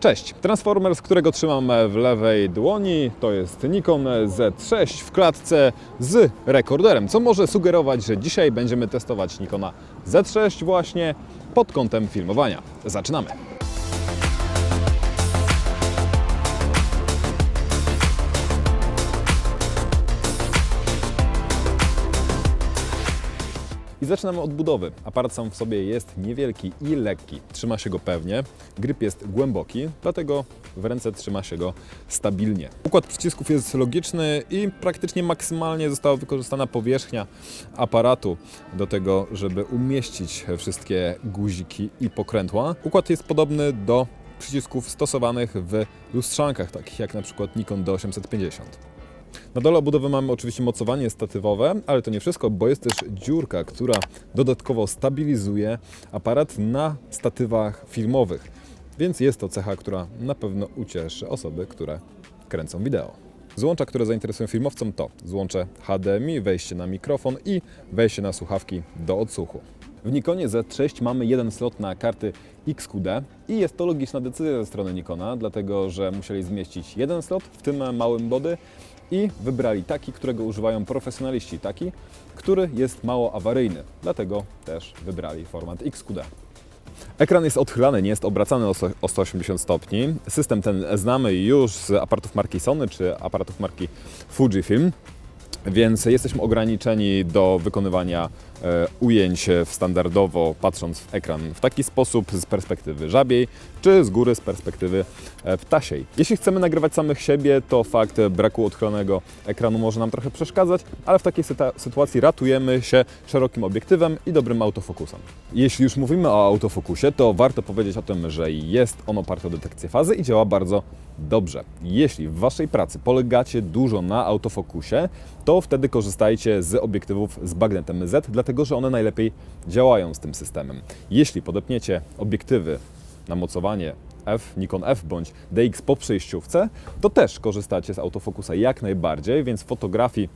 Cześć, Transformers, którego trzymam w lewej dłoni, to jest Nikon Z6 w klatce z rekorderem, co może sugerować, że dzisiaj będziemy testować Nikona Z6 właśnie pod kątem filmowania. Zaczynamy! Zaczynamy od budowy. Aparat sam w sobie jest niewielki i lekki. Trzyma się go pewnie. Gryp jest głęboki, dlatego w ręce trzyma się go stabilnie. Układ przycisków jest logiczny i praktycznie maksymalnie została wykorzystana powierzchnia aparatu do tego, żeby umieścić wszystkie guziki i pokrętła. Układ jest podobny do przycisków stosowanych w lustrzankach, takich jak na przykład Nikon D850. Na dole obudowy mamy oczywiście mocowanie statywowe, ale to nie wszystko, bo jest też dziurka, która dodatkowo stabilizuje aparat na statywach filmowych. Więc jest to cecha, która na pewno ucieszy osoby, które kręcą wideo. Złącza, które zainteresują filmowcom to złącze HDMI, wejście na mikrofon i wejście na słuchawki do odsłuchu. W Nikonie Z6 mamy jeden slot na karty XQD i jest to logiczna decyzja ze strony Nikona, dlatego że musieli zmieścić jeden slot w tym małym body i wybrali taki, którego używają profesjonaliści, taki, który jest mało awaryjny. Dlatego też wybrali format XQD. Ekran jest odchylany, nie jest obracany o sto- o 180 stopni. System ten znamy już z aparatów marki Sony czy aparatów marki Fujifilm, więc jesteśmy ograniczeni do wykonywania e, ujęć standardowo patrząc w ekran w taki sposób z perspektywy żabiej, czy z góry z perspektywy e, ptasiej. Jeśli chcemy nagrywać samych siebie, to fakt braku odchylonego ekranu może nam trochę przeszkadzać, ale w takiej sytuacji ratujemy się szerokim obiektywem i dobrym autofokusem. Jeśli już mówimy o autofokusie, to warto powiedzieć o tym, że jest on oparty o detekcję fazy i działa bardzo dobrze. Jeśli w Waszej pracy polegacie dużo na autofokusie, to wtedy korzystajcie z obiektywów z bagnetem Z, dlatego że one najlepiej działają z tym systemem. Jeśli podepniecie obiektywy na mocowanie F, Nikon F bądź DX po przejściówce, to też korzystacie z autofokusa jak najbardziej, więc fotografii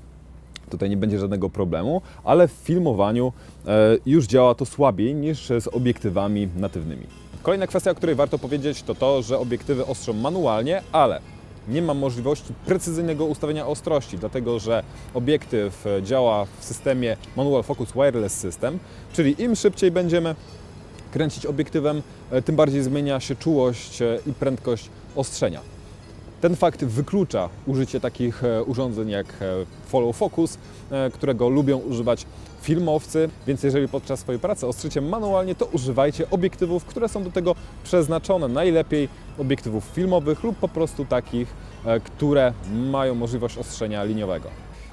Tutaj nie będzie żadnego problemu, ale w filmowaniu e, już działa to słabiej niż z obiektywami natywnymi. Kolejna kwestia, o której warto powiedzieć, to to, że obiektywy ostrzą manualnie, ale nie ma możliwości precyzyjnego ustawienia ostrości, dlatego że obiektyw e, działa w systemie Manual Focus Wireless System, czyli im szybciej będziemy kręcić obiektywem, e, tym bardziej zmienia się czułość e, i prędkość ostrzenia. Ten fakt wyklucza użycie takich e, urządzeń jak e, follow focus, e, którego lubią używać filmowcy, więc jeżeli podczas swojej pracy ostrzycie manualnie, to używajcie obiektywów, które są do tego przeznaczone. Najlepiej obiektywów filmowych lub po prostu takich, które mają możliwość ostrzenia liniowego.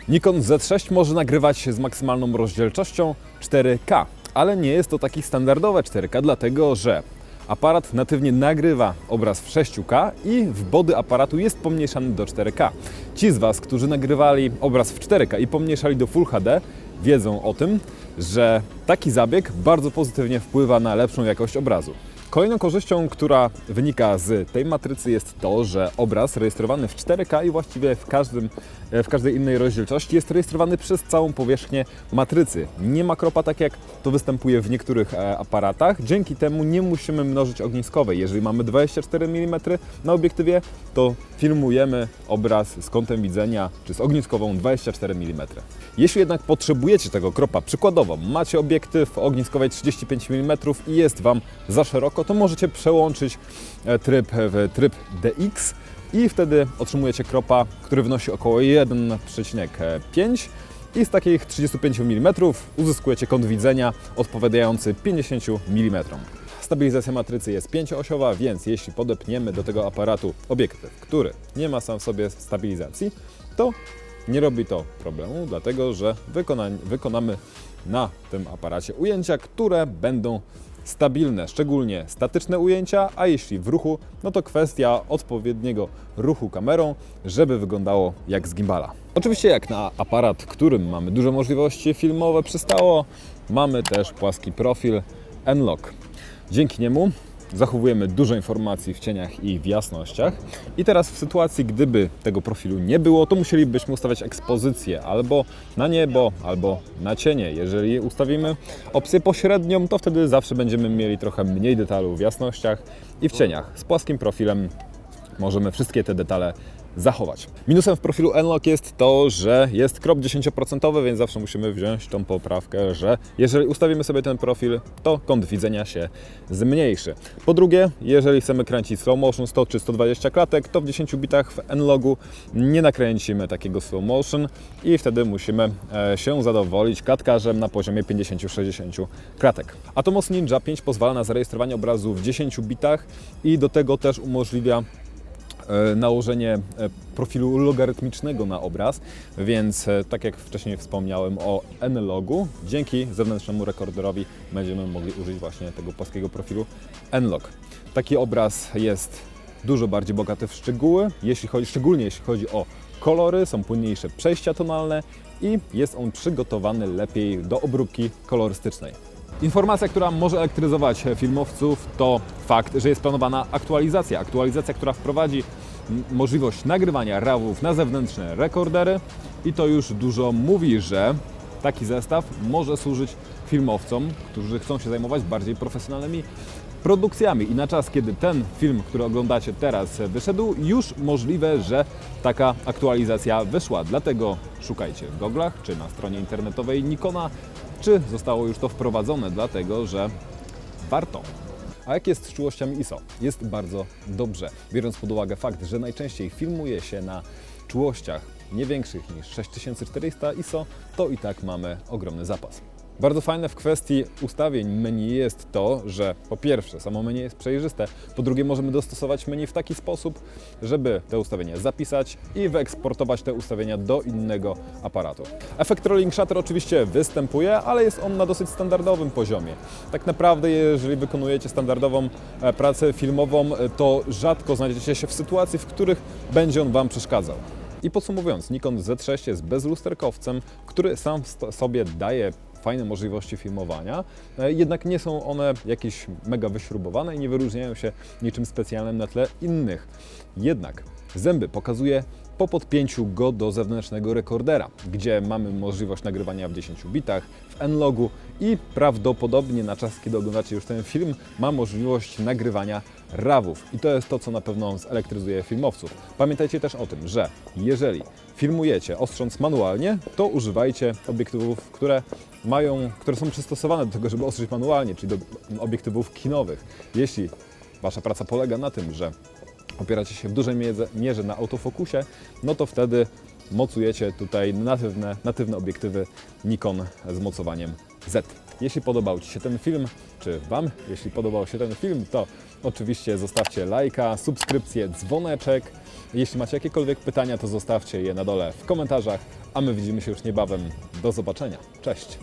Nikon Z6 może nagrywać z maksymalną rozdzielczością 4K, ale nie jest to taki standardowe 4K, dlatego że Aparat natywnie nagrywa obraz w 6K i w body aparatu jest pomniejszany do 4K. Ci z Was, którzy nagrywali obraz w 4K i pomniejszali do Full HD, wiedzą o tym, że taki zabieg bardzo pozytywnie wpływa na lepszą jakość obrazu. Kolejną korzyścią, która wynika z tej matrycy jest to, że obraz rejestrowany w 4K i właściwie w, każdym, w każdej innej rozdzielczości jest rejestrowany przez całą powierzchnię matrycy. Nie ma kropa tak jak to występuje w niektórych e, aparatach. Dzięki temu nie musimy mnożyć ogniskowej. Jeżeli mamy 24 mm na obiektywie, to filmujemy obraz z kątem widzenia czy z ogniskową 24 mm. Jeśli jednak potrzebujecie tego kropa, przykładowo macie obiektyw ogniskowej 35 mm i jest Wam za szeroko, to możecie przełączyć e, tryb w tryb DX i wtedy otrzymujecie kropa, który wynosi około 1,5 i z takich 35 mm uzyskujecie kąt widzenia odpowiadający 50 mm. Stabilizacja matrycy jest pięcioosiowa, więc jeśli podepniemy do tego aparatu obiektyw, który nie ma sam w sobie stabilizacji, to nie robi to problemu, dlatego że wykona, wykonamy na tym aparacie ujęcia, które będą stabilne, szczególnie statyczne ujęcia, a jeśli w ruchu, no to kwestia odpowiedniego ruchu kamerą, żeby wyglądało jak z gimbala. Oczywiście jak na aparat, którym mamy duże możliwości filmowe przystało, mamy też płaski profil N-Lock. Dzięki niemu zachowujemy dużo informacji w cieniach i w jasnościach. I teraz w sytuacji, gdyby tego profilu nie było, to musielibyśmy ustawiać ekspozycję albo na niebo, albo na cienie. Jeżeli ustawimy opcję pośrednią, to wtedy zawsze będziemy mieli trochę mniej detalu w jasnościach i w cieniach. Z płaskim profilem możemy wszystkie te detale zachować. Minusem w profilu Nlock jest to, że jest krop 10%, więc zawsze musimy wziąć tą poprawkę, że jeżeli ustawimy sobie ten profil, to kąt widzenia się zmniejszy. Po drugie, jeżeli chcemy kręcić slow motion 100 czy 120 klatek, to w 10 bitach w Nlogu nie nakręcimy takiego slow motion i wtedy musimy e, się zadowolić klatkarzem na poziomie 50-60 klatek. Atomos Ninja 5 pozwala na zarejestrowanie obrazu w 10 bitach i do tego też umożliwia nałożenie e, profilu logarytmicznego na obraz, więc e, tak jak wcześniej wspomniałem o Nlogu, dzięki zewnętrznemu rekorderowi będziemy mogli użyć właśnie tego płaskiego profilu Nlog. Taki obraz jest dużo bardziej bogaty w szczegóły, jeśli chodzi, szczególnie jeśli chodzi o kolory, są płynniejsze przejścia tonalne i jest on przygotowany lepiej do obróbki kolorystycznej. Informacja, która może elektryzować filmowców, to fakt, że jest planowana aktualizacja. Aktualizacja, która wprowadzi możliwość nagrywania RAW-ów na zewnętrzne rekordery i to już dużo mówi, że taki zestaw może służyć filmowcom, którzy chcą się zajmować bardziej profesjonalnymi produkcjami. I na czas, kiedy ten film, który oglądacie teraz, wyszedł, już możliwe, że taka aktualizacja wyszła. Dlatego szukajcie w goglach czy na stronie internetowej Nikona, czy zostało już to wprowadzone, dlatego że warto. A jak jest z czułościami ISO? Jest bardzo dobrze, biorąc pod uwagę fakt, że najczęściej filmuje się na czułościach nie większych niż 6400 ISO, to i tak mamy ogromny zapas. Bardzo fajne w kwestii ustawień menu jest to, że po pierwsze samo menu jest przejrzyste, po drugie możemy dostosować menu w taki sposób, żeby te ustawienia zapisać i wyeksportować te ustawienia do innego aparatu. Efekt rolling shutter oczywiście występuje, ale jest on na dosyć standardowym poziomie. Tak naprawdę jeżeli wykonujecie standardową e, pracę filmową, e, to rzadko znajdziecie się w sytuacji, w których będzie on Wam przeszkadzał. I podsumowując, Nikon Z6 jest bezlusterkowcem, który sam sobie daje fajne możliwości filmowania, e, jednak nie są one jakieś mega wyśrubowane i nie wyróżniają się niczym specjalnym na tle innych. Jednak zęby pokazuje po podpięciu go do zewnętrznego rekordera, gdzie mamy możliwość nagrywania w 10 bitach, w N-logu i prawdopodobnie na czas, kiedy oglądacie już ten film, ma możliwość nagrywania RAWów. I to jest to, co na pewno zelektryzuje filmowców. Pamiętajcie też o tym, że jeżeli filmujecie ostrząc manualnie, to używajcie obiektywów, które mają, które są przystosowane do tego, żeby ostrzyć manualnie, czyli do obiektywów kinowych. Jeśli Wasza praca polega na tym, że opieracie się w dużej mierze, na autofokusie, no to wtedy mocujecie tutaj natywne, natywne obiektywy Nikon z mocowaniem Z. Jeśli podobał Ci się ten film, czy Wam, jeśli podobał się ten film, to oczywiście zostawcie lajka, subskrypcję, dzwoneczek. Jeśli macie jakiekolwiek pytania, to zostawcie je na dole w komentarzach, a my widzimy się już niebawem. Do zobaczenia. Cześć!